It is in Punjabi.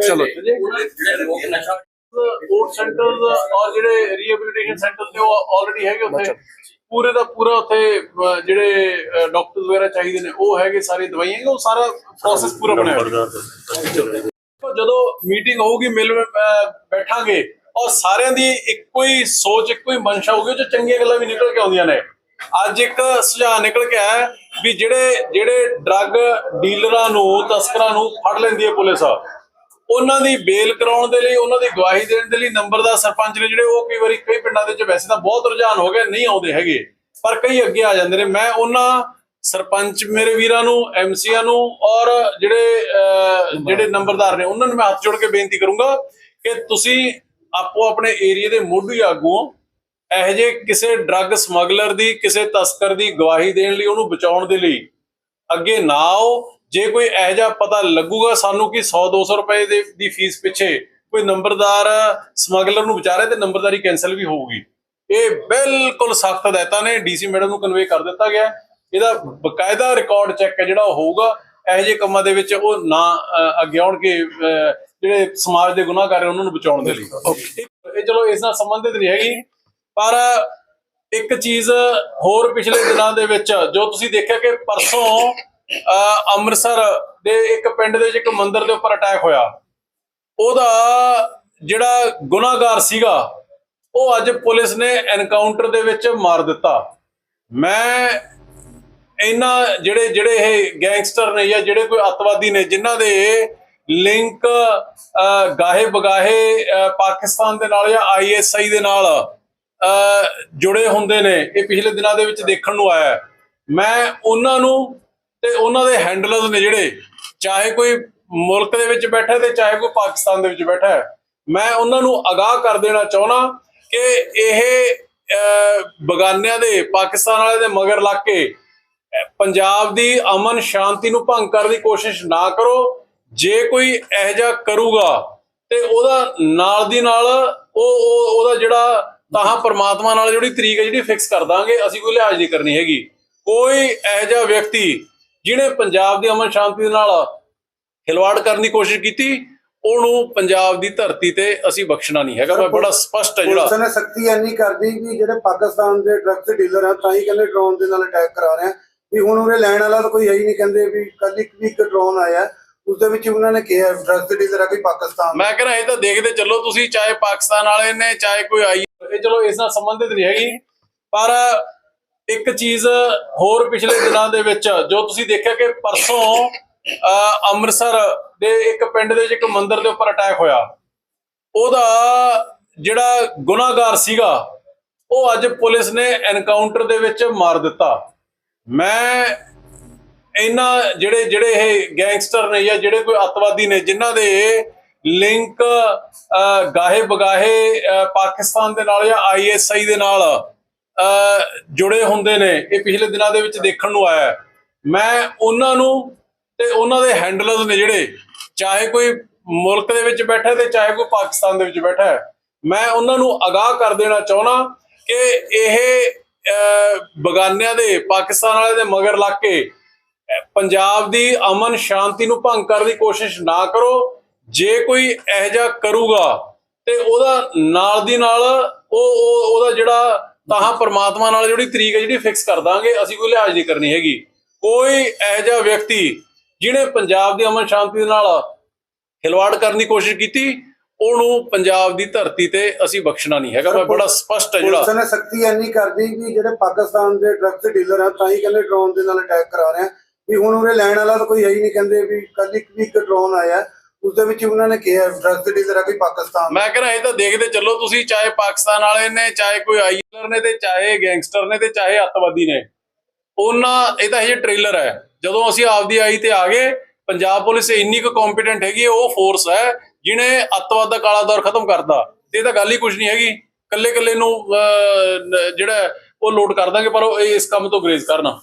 ਚਲੋ। ਨੇ ਉਹਨਾਂ ਜਿਹੜੇ ਲੋਕ ਨਸ਼ਾ ਸਪੋਰਟ ਸੈਂਟਰਸ ਔਰ ਜਿਹੜੇ ਰੀਹੈਬਿਲਿਟੇਸ਼ਨ ਸੈਂਟਰਸ ਨੇ ਉਹ ਆਲਰੇਡੀ ਹੈਗੇ ਉੱਥੇ ਪੂਰੇ ਦਾ ਪੂਰਾ ਉੱਥੇ ਜਿਹੜੇ ਡਾਕਟਰਸ ਵਗੈਰਾ ਚਾਹੀਦੇ ਨੇ ਉਹ ਹੈਗੇ ਸਾਰੀ ਦਵਾਈਆਂ ਉਹ ਸਾਰਾ ਪ੍ਰੋਸੈਸ ਪੂਰਾ ਬਣਿਆ। ਜਦੋਂ ਮੀਟਿੰਗ ਹੋਊਗੀ ਮਿਲ ਬੈਠਾਂਗੇ ਔਰ ਸਾਰਿਆਂ ਦੀ ਇੱਕੋ ਹੀ ਸੋਚ ਇੱਕੋ ਹੀ ਮਨਸ਼ਾ ਹੋਊਗੀ 'ਚ ਚੰਗੀਆਂ ਗੱਲਾਂ ਵੀ ਨਿਕਲ ਕੇ ਆਉਂਦੀਆਂ ਨੇ ਅੱਜ ਇੱਕ ਸੁਝਾਅ ਨਿਕਲ ਕੇ ਆਇਆ ਵੀ ਜਿਹੜੇ ਜਿਹੜੇ ਡਰੱਗ ਡੀਲਰਾਂ ਨੂੰ ਤਸਕਰਾਂ ਨੂੰ ਫੜ ਲੈਂਦੀ ਹੈ ਪੁਲਿਸ ਉਹਨਾਂ ਦੀ ਬੇਲ ਕਰਾਉਣ ਦੇ ਲਈ ਉਹਨਾਂ ਦੀ ਗਵਾਹੀ ਦੇਣ ਦੇ ਲਈ ਨੰਬਰਦਾਰ ਸਰਪੰਚ ਨੇ ਜਿਹੜੇ ਉਹ ਕਈ ਵਾਰੀ ਕਈ ਪਿੰਡਾਂ ਦੇ ਵਿੱਚ ਵੈਸੇ ਤਾਂ ਬਹੁਤ ਰੁਝਾਨ ਹੋ ਗਏ ਨਹੀਂ ਆਉਂਦੇ ਹੈਗੇ ਪਰ ਕਈ ਅੱਗੇ ਆ ਜਾਂਦੇ ਨੇ। ਮੈਂ ਉਹਨਾਂ ਸਰਪੰਚ ਮੇਰੇ ਵੀਰਾਂ ਨੂੰ ਐਮਸੀਆਂ ਨੂੰ ਔਰ ਜਿਹੜੇ ਅਹ, ਜਿਹੜੇ ਨੰਬਰਦਾਰ ਨੇ ਉਹਨਾਂ ਨੂੰ ਮੈਂ ਹੱਥ ਜੋੜ ਕੇ ਬੇਨਤੀ ਕਰੂੰਗਾ ਕਿ ਤੁਸੀਂ ਆਪੋ ਆਪਣੇ ਏਰੀਆ ਦੇ ਮੋਢੀ ਆਗੂਓ ਇਹੋ ਜਿਹੇ ਕਿਸੇ ਡਰੱਗ ਸਮਗਲਰ ਦੀ ਕਿਸੇ ਤਸਕਰ ਦੀ ਗਵਾਹੀ ਦੇਣ ਲਈ ਉਹਨੂੰ ਬਚਾਉਣ ਦੇ ਲਈ ਅੱਗੇ ਨਾ ਆਓ। ਜੇ ਕੋਈ ਇਹੋ ਜਿਹਾ ਪਤਾ ਲੱਗੂਗਾ ਸਾਨੂੰ ਕਿ 100 200 ਰੁਪਏ ਦੇ ਦੀ ਫੀਸ ਪਿੱਛੇ ਕੋਈ ਨੰਬਰਦਾਰ ਸਮਗਲਰ ਨੂੰ ਵਿਚਾਰੇ ਤੇ ਨੰਬਰਦਾਰੀ ਕੈਨਸਲ ਵੀ ਹੋਊਗੀ। ਇਹ ਬਿਲਕੁਲ ਸਖਤ ਹਦਾਇਤਾਂ ਨੇ ਡੀਸੀ ਮੈਡਮ ਨੂੰ ਕਨਵੇ ਕਰ ਦਿੱਤਾ ਗਿਆ। ਇਹਦਾ ਬਕਾਇਦਾ ਰਿਕਾਰਡ ਚੈੱਕ ਹੈ ਜਿਹੜਾ ਉਹ ਹੋਊਗਾ। ਇਹੋ ਜਿਹੇ ਕੰਮਾਂ ਦੇ ਵਿੱਚ ਉਹ ਨਾ ਅੱਗੇ ਆਉਣ ਕੇ ਜਿਹੜੇ ਸਮਾਜ ਦੇ ਗੁਨਾਹਗਾਰ ਨੇ ਉਹਨਾਂ ਨੂੰ ਬਚਾਉਣ ਦੇ ਲਈ। ਇਹ ਚਲੋ ਇਸ ਨਾਲ ਸੰਬੰਧਿਤ ਨਹੀਂ ਹੈਗੀ। ਪਰ ਇੱਕ ਚੀਜ਼ ਹੋਰ ਪਿਛਲੇ ਦਿਨਾਂ ਦੇ ਵਿੱਚ ਜੋ ਤੁਸੀਂ ਦੇਖਿਆ ਕਿ ਪਰਸੋਂ ਅਹ, ਅੰਮ੍ਰਿਤਸਰ ਦੇ ਇੱਕ ਪਿੰਡ ਦੇ ਵਿੱਚ ਇੱਕ ਮੰਦਿਰ ਦੇ ਉੱਪਰ ਅਟੈਕ ਹੋਇਆ। ਉਹਦਾ ਜਿਹੜਾ ਗੁਨਾਹਗਾਰ ਸੀਗਾ ਉਹ ਅੱਜ ਪੁਲਿਸ ਨੇ ਐਨਕਾਊਂਟਰ ਦੇ ਵਿੱਚ ਮਾਰ ਦਿੱਤਾ। ਮੈਂ ਇਹਨਾਂ ਜਿਹੜੇ ਜਿਹੜੇ ਇਹ ਗੈਂਗਸਟਰ ਨੇ ਜਾਂ ਜਿਹੜੇ ਕੋਈ ਅੱਤਵਾਦੀ ਨੇ ਜਿਨ੍ਹਾਂ ਦੇ ਲਿੰਕ ਗਾਹੇ ਬਗਾਹੇ ਪਾਕਿਸਤਾਨ ਦੇ ਨਾਲ ਜਾਂ ਆਈਐਸਆਈ ਦੇ ਨਾਲ ਜੁੜੇ ਹੁੰਦੇ ਨੇ, ਇਹ ਪਿਛਲੇ ਦਿਨਾਂ ਦੇ ਵਿੱਚ ਦੇਖਣ ਨੂੰ ਆਇਆ ਮੈਂ ਉਹਨਾਂ ਨੂੰ ਤੇ ਉਹਨਾਂ ਦੇ ਹੈਂਡਲਰਸ ਨੇ ਜਿਹੜੇ, ਚਾਹੇ ਕੋਈ ਮੁਲਕ ਦੇ ਵਿੱਚ ਬੈਠਾ ਤੇ ਚਾਹੇ ਕੋਈ ਪਾਕਿਸਤਾਨ ਦੇ ਵਿੱਚ ਬੈਠਾ ਮੈਂ ਉਹਨਾਂ ਨੂੰ ਅਗਾਹ ਕਰ ਦੇਣਾ ਚਾਹੁੰਦਾ ਕਿ ਇਹ ਬਗਾਨਿਆਂ ਦੇ, ਪਾਕਿਸਤਾਨ ਵਾਲੇ ਦੇ ਮਗਰ ਲੱਗ ਕੇ ਪੰਜਾਬ ਦੀ ਅਮਨ ਸ਼ਾਂਤੀ ਨੂੰ ਭੰਗ ਕਰਨ ਦੀ ਕੋਸ਼ਿਸ਼ ਨਾ ਕਰੋ। ਜੇ ਕੋਈ ਇਹੋ ਜਿਹਾ ਕਰੂਗਾ ਤੇ ਉਹਦਾ ਨਾਲ ਦੀ ਨਾਲ ਉਹ- ਉਹਦਾ ਜਿਹੜਾ ਤਾਹਾਂ ਪ੍ਰਮਾਤਮਾ ਨਾਲ ਜਿਹੜੀ ਤਰੀਕ ਹੈ ਜਿਹੜੀ ਫਿਕਸ ਕਰ ਦਾਂਗੇ ਅਸੀਂ ਕੋਈ ਲਿਹਾਜ਼ ਨਹੀਂ ਕਰਨੀ ਹੈਗੀ। ਕੋਈ ਇਹੋ ਜਿਹਾ ਵਿਅਕਤੀ ਜਿਹਨੇ ਪੰਜਾਬ ਦੀ ਅਮਨ ਸ਼ਾਂਤੀ ਨਾਲ ਖਿਲਵਾੜ ਕਰਨ ਦੀ ਕੋਸ਼ਿਸ਼ ਕੀਤੀ ਉਹਨੂੰ ਪੰਜਾਬ ਦੀ ਧਰਤੀ ਤੇ ਅਸੀਂ ਬਖਸ਼ਣਾ ਨਹੀਂ ਹੈਗਾ। ਮੈਂ ਬੜਾ ਸਪਸ਼ਟ ਹੈ ਜਿਹੜਾ ਪੁਲਿਸ ਨੇ ਸਖਤੀ ਇੰਨੀ ਕਰਦੀ ਕਿ ਜਿਹੜੇ ਪਾਕਿਸਤਾਨ ਦੇ ਡਰੱਗਸ ਡੀਲਰ ਆ ਤਾਂ ਹੀ ਕਹਿੰਦੇ ਡਰੋਨ ਦੇ ਨਾਲ ਅਟੈਕ ਕਰਾ ਰਹੇ ਆ। ਵੀ ਹੁਣ ਉਹਨੇ ਲੈਣ ਵਾਲਾ ਤਾਂ ਕੋਈ ਹੈ ਹੀ ਨਹੀਂ ਕਹਿੰਦੇ ਵੀ ਕੱਲ ਇੱਕ ਵੀ ਇੱਕ ਡਰੋਨ ਆਇਆ। ਉਸ ਦੇ ਵਿੱਚ ਉਹਨਾਂ ਨੇ ਕਿਹਾ ਡਰੱਗਸ ਡੀਲਰ ਆ ਕੋਈ ਪਾਕਿਸਤਾਨ ਮੈਂ ਕਹਿੰਦਾ ਇਹ ਤਾਂ ਦੇਖਦੇ ਚੱਲੋ ਤੁਸੀਂ, ਚਾਹੇ ਪਾਕਿਸਤਾਨ ਵਾਲੇ ਨੇ, ਚਾਹੇ ਕੋਈ ਆਈ ਇਹ ਚਲੋ ਇਸ ਨਾਲ ਸੰਬੰਧਿਤ ਨਹੀਂ ਹੈਗੀ, ਪਰ ਇੱਕ ਚੀਜ਼ ਹੋਰ ਪਿਛਲੇ ਦਿਨਾਂ ਦੇ ਵਿੱਚ, ਜੋ ਤੁਸੀਂ ਦੇਖਿਆ ਕਿ ਪਰਸੋਂ ਅੰਮ੍ਰਿਤਸਰ ਦੇ ਇੱਕ ਪਿੰਡ ਦੇ ਵਿੱਚ ਇੱਕ ਮੰਦਿਰ ਦੇ ਉੱਪਰ ਅਟੈਕ ਹੋਇਆ। ਉਹਦਾ ਜਿਹੜਾ ਗੁਨਾਹਗਾਰ ਸੀਗਾ, ਉਹ ਅੱਜ ਪੁਲਿਸ ਨੇ ਐਨਕਾਊਂਟਰ ਦੇ ਵਿੱਚ ਮਾਰ ਦਿੱਤਾ। ਮੈਂ ਇਹਨਾਂ ਜਿਹੜੇ ਜਿਹੜੇ ਇਹ ਗੈਂਗਸਟਰ ਨੇ ਜਾਂ ਜਿਹੜੇ ਕੋਈ ਅੱਤਵਾਦੀ ਨੇ, ਜਿਨ੍ਹਾਂ ਦੇ ਲਿੰਕ ਗਾਹੇ ਬਗਾਹੇ ਪਾਕਿਸਤਾਨ ਦੇ ਨਾਲ ਜਾਂ ਆਈਐਸਆਈ ਦੇ ਨਾਲ ਜੁੜੇ ਹੁੰਦੇ ਨੇ, ਇਹ ਪਿਛਲੇ ਦਿਨਾਂ ਦੇ ਵਿੱਚ ਦੇਖਣ ਨੂੰ ਆਇਆ। ਮੈਂ ਉਹਨਾਂ ਨੂੰ ਤੇ ਉਹਨਾਂ ਦੇ ਹੈਂਡਲਰਸ ਨੇ ਜਿਹੜੇ, ਚਾਹੇ ਕੋਈ ਮੁਲਕ ਦੇ ਵਿੱਚ ਬੈਠਾ ਤੇ ਚਾਹੇ ਕੋਈ ਪਾਕਿਸਤਾਨ ਦੇ ਵਿੱਚ ਬੈਠਾ ਹੈ, ਮੈਂ ਉਹਨਾਂ ਨੂੰ ਅਗਾਹ ਕਰ ਦੇਣਾ ਚਾਹੁੰਦਾ ਕਿ ਇਹ ਬਗਾਨਿਆਂ ਦੇ, ਪਾਕਿਸਤਾਨ ਵਾਲੇ ਦੇ ਮਗਰ ਲੱਗ ਕੇ ਪੰਜਾਬ ਦੀ ਅਮਨ ਸ਼ਾਂਤੀ ਨੂੰ ਭੰਗ ਕਰਨ ਦੀ ਕੋਸ਼ਿਸ਼ ਨਾ ਕਰੋ। ਜੇ ਕੋਈ ਇਹੋ ਜਿਹਾ ਕਰੂਗਾ ਤੇ ਉਹਦਾ ਨਾਲ ਦੀ ਨਾਲ ਉਹ ਉਹ- ਉਹਦਾ ਜਿਹੜਾ ਤਾਹਾਂ ਪ੍ਰਮਾਤਮਾ ਨਾਲ ਜਿਹੜੀ ਤਰੀਕ ਹੈ ਜਿਹੜੀ ਫਿਕਸ ਕਰ ਦਾਂਗੇ ਅਸੀਂ ਕੋਈ ਲਿਹਾਜ਼ ਨਹੀਂ ਕਰਨੀ ਹੈਗੀ। ਕੋਈ ਇਹੋ ਜਿਹਾ ਵਿਅਕਤੀ ਜਿਹਨੇ ਪੰਜਾਬ ਦੀ ਅਮਨ ਸ਼ਾਂਤੀ ਦੇ ਨਾਲ ਖਿਲਵਾੜ ਕਰਨ ਦੀ ਕੋਸ਼ਿਸ਼ ਕੀਤੀ ਉਹਨੂੰ ਪੰਜਾਬ ਦੀ ਧਰਤੀ ਤੇ ਅਸੀਂ ਬਖਸ਼ਣਾ ਨਹੀਂ ਹੈਗਾ। ਮੈਂ ਬੜਾ ਸਪਸ਼ਟ ਹੈ ਜਿਹੜਾ। ਪੁਲਿਸ ਨੇ ਸਖਤੀ ਇੰਨੀ ਕਰਦੀ ਕਿ ਜਿਹੜੇ ਪਾਕਿਸਤਾਨ ਦੇ ਡਰੱਗਸ ਡੀਲਰ ਆ ਤਾਂ ਹੀ ਕਹਿੰਦੇ ਡਰੋਨ ਦੇ ਨਾਲ ਅਟੈਕ ਕਰਾ ਰਹੇ ਆ। ਵੀ ਹੁਣ ਉਹਨੇ ਲੈਣ ਵਾਲਾ ਤਾਂ ਕੋਈ ਹੈ ਹੀ ਨਹੀਂ, ਕਹਿੰਦੇ ਵੀ ਕੱਲ ਇੱਕ ਵੀ ਇੱਕ ਡਰੋਨ ਆਇਆ। ਉਸ ਦੇ ਵਿੱਚ ਉਹਨਾਂ ਨੇ ਕਿਹਾ ਡਰੱਗਸ ਡੀਲਰ ਆ ਕੋਈ ਪਾਕਿਸਤਾਨ ਮੈਂ ਕਹਿੰਦਾ, ਇਹ ਤਾਂ ਦੇਖਦੇ ਚੱਲੋ ਤੁਸੀਂ, ਚਾਹੇ ਪਾਕਿਸਤਾਨ ਵਾਲੇ ਨੇ, ਚਾਹੇ ਕੋਈ ਆਈਲਰ ਨੇ ਤੇ ਚਾਹੇ ਗੈਂਗਸਟਰ ਨੇ ਤੇ ਚਾਹੇ ਅੱਤਵਾਦੀ ਨੇ। ਉਹਨਾਂ, ਇਹ ਤਾਂ ਇਹ ਟ੍ਰੇਲਰ ਹੈ। ਜਦੋਂ ਅਸੀਂ ਆਪਦੀ ਆਈ ਤੇ ਆ ਗਏ, ਪੰਜਾਬ ਪੁਲਿਸ ਇੰਨੀ ਕੁ ਕੰਪੀਟੈਂਟ ਹੈਗੀ, ਉਹ ਫੋਰਸ ਹੈ, ਜਿਹਨੇ ਅੱਤਵਾਦ ਦਾ ਕਾਲਾ ਦੌਰ ਖਤਮ ਕਰਦਾ ਤੇ ਇਹ ਤਾਂ ਗੱਲ ਹੀ ਕੁਝ ਨਹੀਂ ਹੈਗੀ। ਕੱਲੇ ਕੱਲੇ ਨੂੰ ਜਿਹੜਾ ਉਹ ਲੋਡ ਕਰ ਦਾਂਗੇ, ਪਰ ਉਹ ਇਸ ਕੰਮ ਤੋਂ ਗਰੇਜ਼ ਕਰਨਾ।